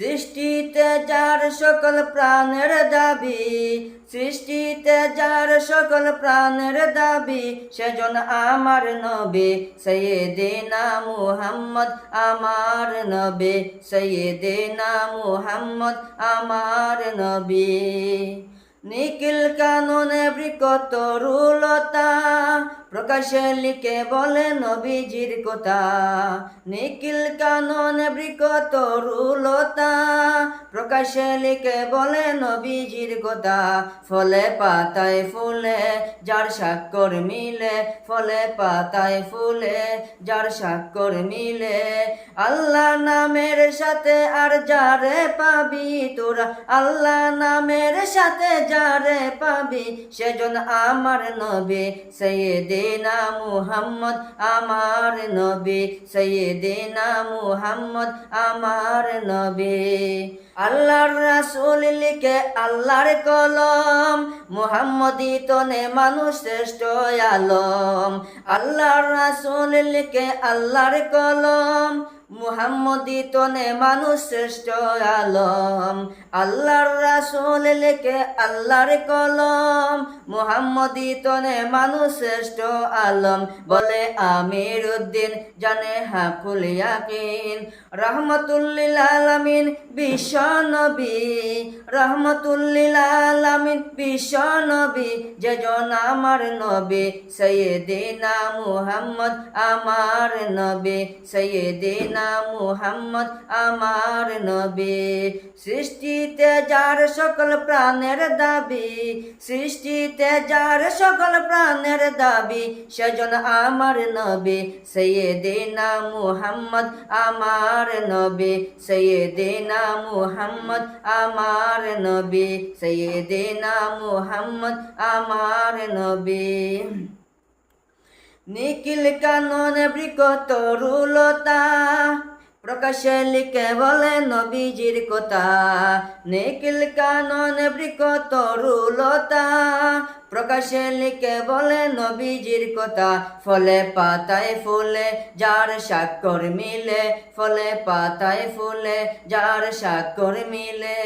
সৃষ্টিতে যার সকল প্রাণের দাবি, সৃষ্টিতে যার সকল প্রাণের দাবি, সেজন আমার নবী, সৈয়দেনা মুহাম্মদ আমার নবী, সৈয়দেনা মুহাম্মদ আমার নবী। নিখিল কাননে বৃকত রুলতা প্রকাশে লিখে বলে নবীজির কথা। নিখিল কানন বৃকত রুলতা। প্রকাশে লিখে বলে নবীজির কথা। ফলে পাতায় ফুলে, যার স্বাক্ষর মিলে। ফলে পাতায় ফুলে, যার স্বাক্ষর মিলে। আল্লাহ নামের সাথে আর যারে পাবি তোরা? আল্লাহ নামের সাথে যারে পাবি? সেজন আমার নবী সৈয়দেনা মুহাম্মদ, আমার নবী। সৈয়দেনা মুহাম্মদ, আমার নবী। আল্লাহর রাসূল লিখে আল্লাহর কলম মুহাম্মদি তনে মানুষ শ্রেষ্ঠ আলম। আল্লাহর রাসূল লিখে আল্লাহর কলম মুহাম্মদি তনে মানুষ শ্রেষ্ঠ আলম। আল্লাহর রাসূল লেখে আল্লাহর কলম। মুহাম্মদি তনে মানুষ শ্রেষ্ঠ আলম। বলে আমির উদ্দিন জানে হাকুল ইয়াকিন। রহমতুল্লিল আলামিন বিশ্ব নবী। রহমতুল্লিল আলামিন বিশ্ব নবী। যেজন আমার নবী, সৈয়দিনা মুহাম্মদ আমার নবী, সৈয়দিনা মুহাম্মদ, আমার নবী। সৃষ্টিতে যার সকল প্রাণের দাবি, সৃষ্টিতে যার সকল প্রাণের দাবি, সেজন আমার নবী। সৈয়দিনা মুহাম্মদ, আমার নবী। সৈয়দিনা মুহাম্মদ, আমার নবী। সৈয়দিনা মুহাম্মদ, আমার নবী। নিখিল কানন বৃকত রুলতা প্রকাশে লিখে বলে নবীজির কথা। নিখিল কানন বৃকত রুলতা প্রকাশে লিখে বলে নবীজির কথা, ফলে পাতায় ফুলে, যার স্বাক্ষর মিলে, ফলে পাতায় ফুলে, যার স্বাক্ষর মিলে।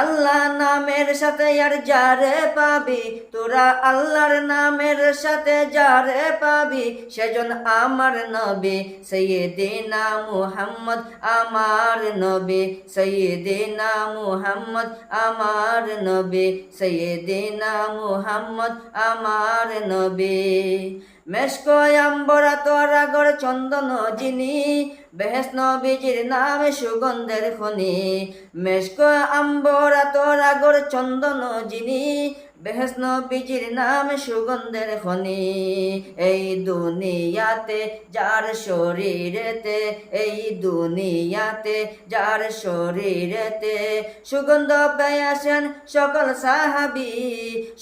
আল্লাহ নামের সাথে আর যারে পাবি, তোরা আল্লাহর নামের সাথে যারে পাবি, সেজন আমার নবী, সৈয়দিনা মুহাম্মদ আমার নবী, সৈয়দিনা মুহাম্মদ আমার নবী, সৈয়দিনা মুহাম্মদ আমার নবী। মেশকয় আম্বরা তোরা গড় চন্দন যিনি বেহেস নবীজির নামে সুগন্ধের খনি। মেশক আম্বরা তোরা গড় চন্দন যিনি বেহেস নবীজির নাম সুগন্ধের খনি। এই দুনিয়াতে যার শরীরেতে, এই দুনিয়াতে যার শরীরেতে সুগন্ধ পেয়েছেন সকল সাহাবি।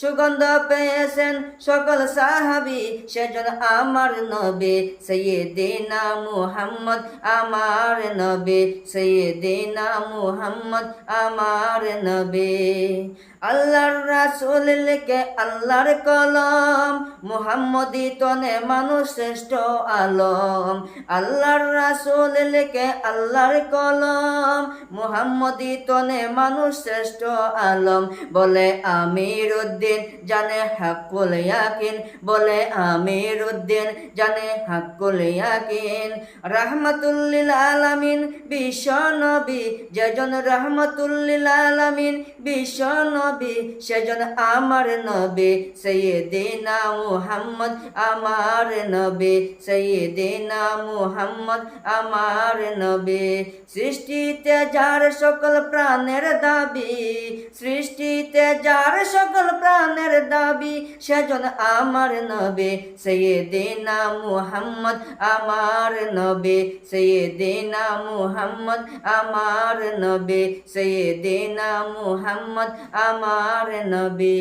সুগন্ধ পেয়েছেন সকল সাহাবি। সেজন আমার নবী, সৈয়দিনা মুহাম্মদ আমার নবী, সৈয়দিনা মুহাম্মদ আমার নবী। আল্লাহর রাসূল লেখে আল্লাহর কলম? মুহাম্মদি তনে মানুষ শ্রেষ্ঠ আলম। আল্লাহর রাসূল লেখে আল্লাহর কলম? মুহাম্মদি তনে মানুষ শ্রেষ্ঠ আলম। বলে আমির উদ্দিন জানে হাকুল ইয়াকিন। বলে আমির উদ্দিন জানে হাকুল ইয়াকিন। রাহমাতুল্লিল আলামিন, বিশ্ব নবী। যেজন রাহমাতুল্লিল আলামিন, বিশ্ব নবী। সেজন আমার নবী সৈয়দিনা মুহাম্মদ, আমার নবী সৈয়দিনা মুহাম্মদ, আমার নবী। সৃষ্টিতে যার সকল প্রাণের দাবি, সৃষ্টিতে যার সকল প্রাণের দাবি, সেজন আমার নবী সৈয়দিনা মুহাম্মদ, আমার নবী সৈয়দিনা মুহাম্মদ, আমার নবী সৈয়দিনা মুহাম্মদ, আমার নবী।